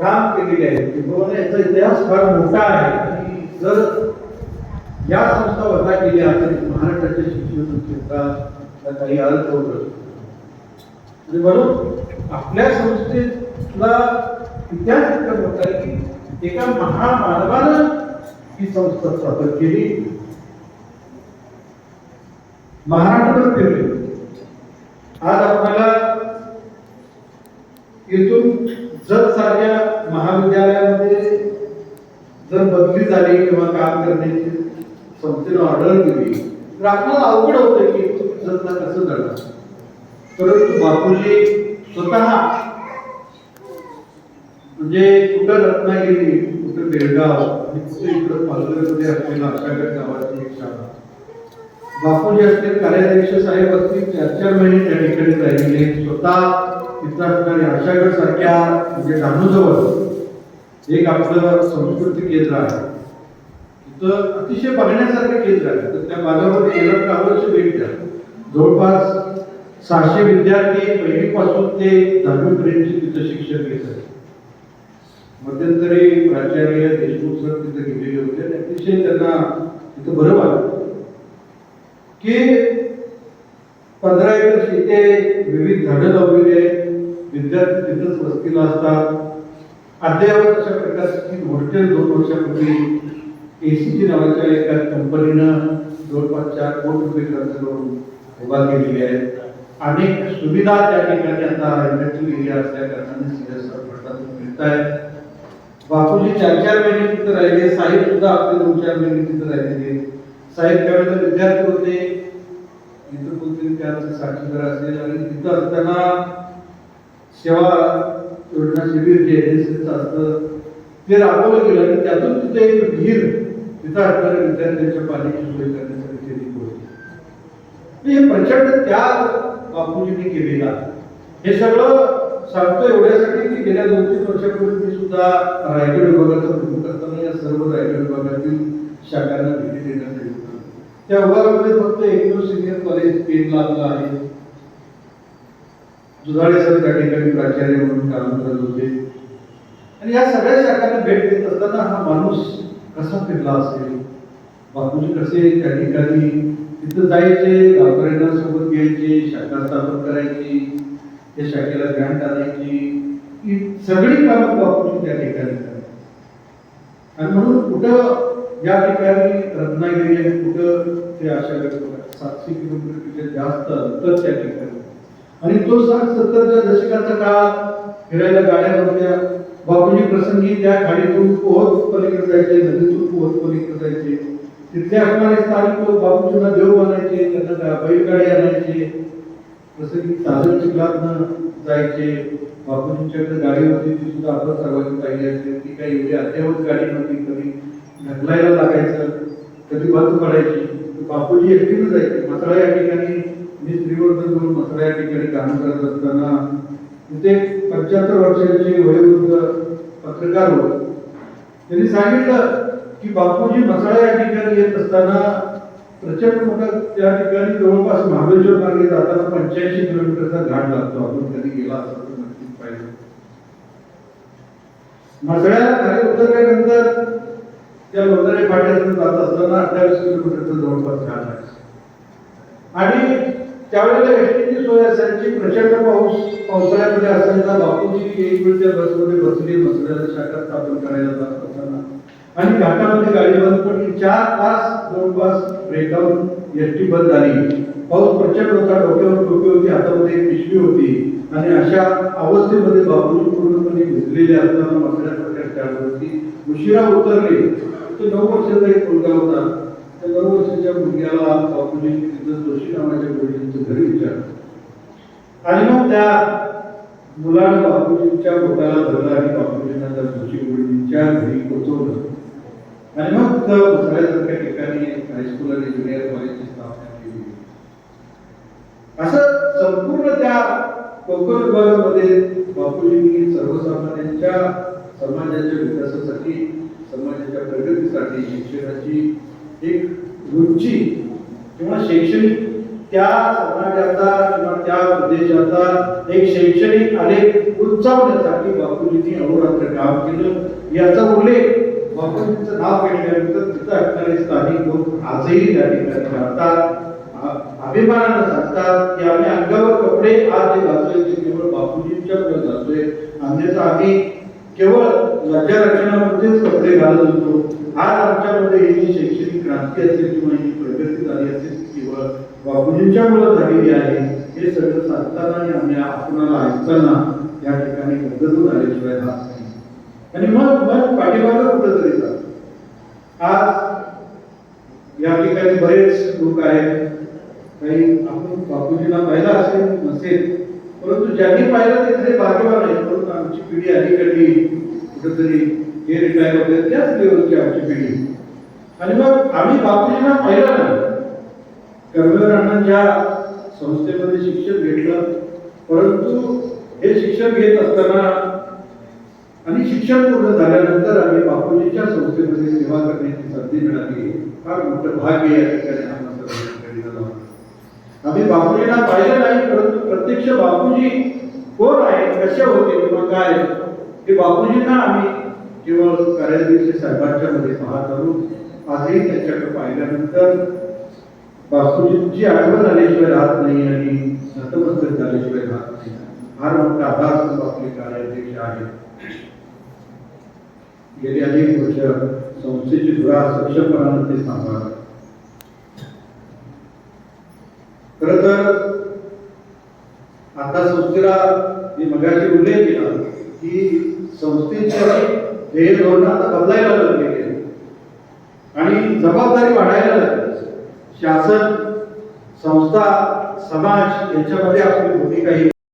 काम केलेले आहे. किंबहुना याचा इतिहास फार मोठा आहे. जर या संस्था वजा केल्या तर महाराष्ट्राच्या शिक्षण क्षेत्राला काही अर्थ होत आणि म्हणून आपल्या संस्थेला इतिहास इतका मोठा आहे की एका महामानवानं ही संस्था स्थापन केली. महाराष्ट्र फिरले. आज आपल्याला येथून जत सारख्या महाविद्यालयामध्ये जर बदली झाली किंवा काम करण्याची संस्थेनं ऑर्डर दिली तर आपल्याला अवघड होतं की जतला कसं जाणार परंतु बापूजी स्वतः म्हणजे कुठं रत्नागिरी कुठं बेळगाव इकडं पालघरमध्ये असलेला अशागड गावाची एक शाळा बापूजी असतील कार्याध्यक्ष साहेब असतील चार चार महिने त्या ठिकाणी राहिले स्वतः तिथं असणारे सारख्या म्हणजे डहाणूजवळ एक आपलं संस्कृती केंद्र आहे. तिथं अतिशय बघण्यासारखं केंद्र आहे. तर त्या भागामध्ये गेलं तर अवश्य भेट द्या. जवळपास सहाशे विद्यार्थी पहिलीपासून ते दहावीपर्यंतचे तिथं शिक्षण घेत आहेत. मध्यंतरी प्राचार्य देशमुख सर तिथे गेलेले होते आणि अतिशय त्यांना तिथं बरं वाटलं. की पंधरा एकर शेती विविध झाडं लावलेली आहेत. विद्यार्थी तिथंच वस्तीला असतात अद्ययावत अशा प्रकारची हॉस्टेल दोन वर्षापूर्वी एसीची नावाच्या एका कंपनीनं जवळपास चार कोटी रुपये खर्च करून उभा केलेली आहे. अनेक सुविधा त्या ठिकाणी आता इंडस्ट्रियल एरिया असल्या कारणाने सिरियस फंडातून मिळत आहेत बापूजी चार चार महिने तिथे राहिले. साहेब सुद्धा आपले दोन चार महिने तिथे राहिलेले. साहेब त्यावेळेला विद्यार्थी होते. इथं कोणतरी त्यांचं साक्षीदार असेल आणि तिथं असताना सेवा योजना शिबिर जे एनएसएसचं असतं ते राबवलं गेलं आणि त्यातून तिथे एक विहीर तिथं असणाऱ्या विद्यार्थ्यांच्या पाण्याची सोय करण्यासाठी ते होते हे प्रचंड त्याग बापूजींनी केलेला. हे सगळं सांगतो एवढ्यासाठी की गेल्या दोन तीन वर्षापूर्वी मी सुद्धा रायगड विभागाचा प्रमुख करताना या सर्व रायगड विभागातील शाखांना भेटी देण्यात आली त्या विभागामध्ये फक्त एकमेव सिनियर कॉलेज पेन लागलं आहे. जुधाळे सर त्या ठिकाणी प्राचार्य म्हणून काम करत होते. आणि या सगळ्या शाखांना भेट देत असताना हा माणूस कसा फिरला असेल? बापूजी कसे त्या ठिकाणी तिथं जायचे गावकऱ्यांना सोबत घ्यायचे शाखा स्थापन करायची त्या शाखेला ग्रँट आणायची ही सगळी कामं बापूजी त्या ठिकाणी आणि म्हणून कुठं या ठिकाणी रत्नागिरी आणि कुठं ते अशा सातशे किलोमीटरपेक्षा जास्त अंतर त्या ठिकाणी आणि तो साठ सत्तरच्या दशकाचा काळ फिरायला गाड्या नव्हत्या बापूजी प्रसंगी त्या खाडीतून पोहत पलीकडे जायचे नदीतून पोहत पलीकडे जायचे तिथले असणारे स्थानिक लोक बापूजींना देव बनायचे त्यांना बैलगाडी आणायचे. प्रसंगी साधन चिखलातनं जायचे. बापूजींच्याकडे गाडी होती ती सुद्धा आपण सर्वांनी पाहिली असते. ती काही एवढी अद्ययावत गाडी नव्हती कधी ढकलायला लागायचं कधी बंद पडायची. बापूजी एकटीनं जायचे मसळा या ठिकाणी मी श्रीवर्धन म्हणून मसळा या ठिकाणी काम करत असताना तिथे पंच्याहत्तर वर्षाचे वयोवृद्ध पत्रकार होते. त्यांनी सांगितलं की बापूजी मसळा या ठिकाणी येत असताना प्रचंड मोठा त्या ठिकाणी जवळपास महाबळेश्वर मार्गे जाताना पंच्याऐंशी किलोमीटरचा घाट लागतो. आपण कधी गेला असं नक्कीच पाहिजे मसळ्याला खाली उतरल्यानंतर त्या लोणारे फाट्यातून जात असताना अठ्ठावीस किलोमीटरचा जवळपास घाट आहे. आणि त्यावेळेला एसटीची सोय असायची प्रचंड पाऊस पावसाळ्यामध्ये असायचा बापूजी एक वेळ त्या बसमध्ये बसले मसळ्याला शाखा स्थापन करायला जात असताना. आणि घाटामध्ये गाडी बंद पडली चार तास जवळपास ब्रेकडाऊन एस टी बंद झाली. पाऊस प्रचंड होता डोक्यावर टोपी होती हातामध्ये एक पिशवी होती. आणि अशा अवस्थेमध्ये बापूजी पूर्णपणे भिजलेले असताना मसळ्यासारख्या स्टँडवरती उशिरा उतरले. तो नऊ वर्षाचा एक मुलगा होता त्या नऊ वर्षाच्या मुलग्याला बापूजी तिथं जोशी नावाच्या वडिलांचं घरी विचारलं आणि मग त्या मुलानं बापूजींच्या बोटाला धरलं आणि बापूजींना त्या जोशी वडिलांच्या घरी पोचवलं. आणि मग तिथं बसण्यासारख्या ठिकाणी हायस्कूल आणि ज्युनियर कॉलेजची स्थापना केली. असं संपूर्ण त्या कोकण विभागामध्ये बापूजींनी सर्वसामान्यांच्या समाजाच्या विकासासाठी समाजाच्या प्रगतीसाठी शिक्षणाची एक रुची किंवा शैक्षणिक त्या समाजाचा किंवा त्या प्रदेशाचा एक शैक्षणिक आलेख उंचावण्यासाठी बापूजींनी अहोरात्र काम केलं. याचा उल्लेख बापूजींचं नाव घेतल्यानंतर तिथं असणारे स्थानिक लोक आजही त्या ठिकाणी राहतात. अभिमानानं सांगतात की आम्ही अंगावर कपडे आज जे घालतोय ते केवळ बापूजींच्या घालतोय अन्यथा आम्ही केवळ लज्जा रक्षणामध्येच कपडे घालत होतो. आज आमच्यामध्ये ही जी शैक्षणिक क्रांती असेल किंवा ही प्रगती झाली असेल केवळ बापूजींच्या मुळे झालेली आहे. हे सगळं सांगताना आणि आम्ही आपणाला ऐकताना या ठिकाणी गदगदून आल्याशिवाय राहत नाही. आणि मग मग पाठीमागं कुठंतरी जात आज या ठिकाणी बरेच लोक आहेत. काही आपण बापूजीला पाहिला असेल नसेल परंतु ज्यांनी पाहिलं ते खरे भाग्यवान आहे परंतु आमची पिढी अलीकडली कुठेतरी हे रिटायर होते. त्याच लेवलची आमची पिढी. आणि मग आम्ही बापूजींना पाहिलं नाही कर्मवीर अण्णांच्या संस्थेमध्ये शिक्षण घेतलं परंतु हे शिक्षण घेत असताना आणि शिक्षण पूर्ण झाल्यानंतर आम्ही बापूजीच्या संस्थेमध्ये सेवा करण्याची संधी मिळाली. फार मोठं भाग्य या ठिकाणी आम्हाला आम्ही बापूजींना पाहिलं नाही, परंतु प्रत्यक्ष बापूजी कोण आहे कसे होते, किंवा काय? हे बापूजींना आम्ही केवळ कार्याध्यक्ष साहेबांच्या मध्ये पाहत आहोत आजही त्यांच्याकडे पाहिल्यानंतर बापूजींची आठवण आल्याशिवाय राहत नाही आणि नतमस्तक झाल्याशिवाय राहत नाही. फार मोठा आधार आपले कार्याध्यक्ष आहेत गेली अनेक वर्ष संस्थेची धुरा सक्षमपणानं ते सांभाळतात खर तर आता संस्थेला मी मगाशी उल्लेख केला की संस्थेचे ध्येय धोरण आता बदलायला लागलेले आहे. आणि जबाबदारी वाढायला लागली शासन संस्था समाज यांच्यामध्ये आपली भूमिका ही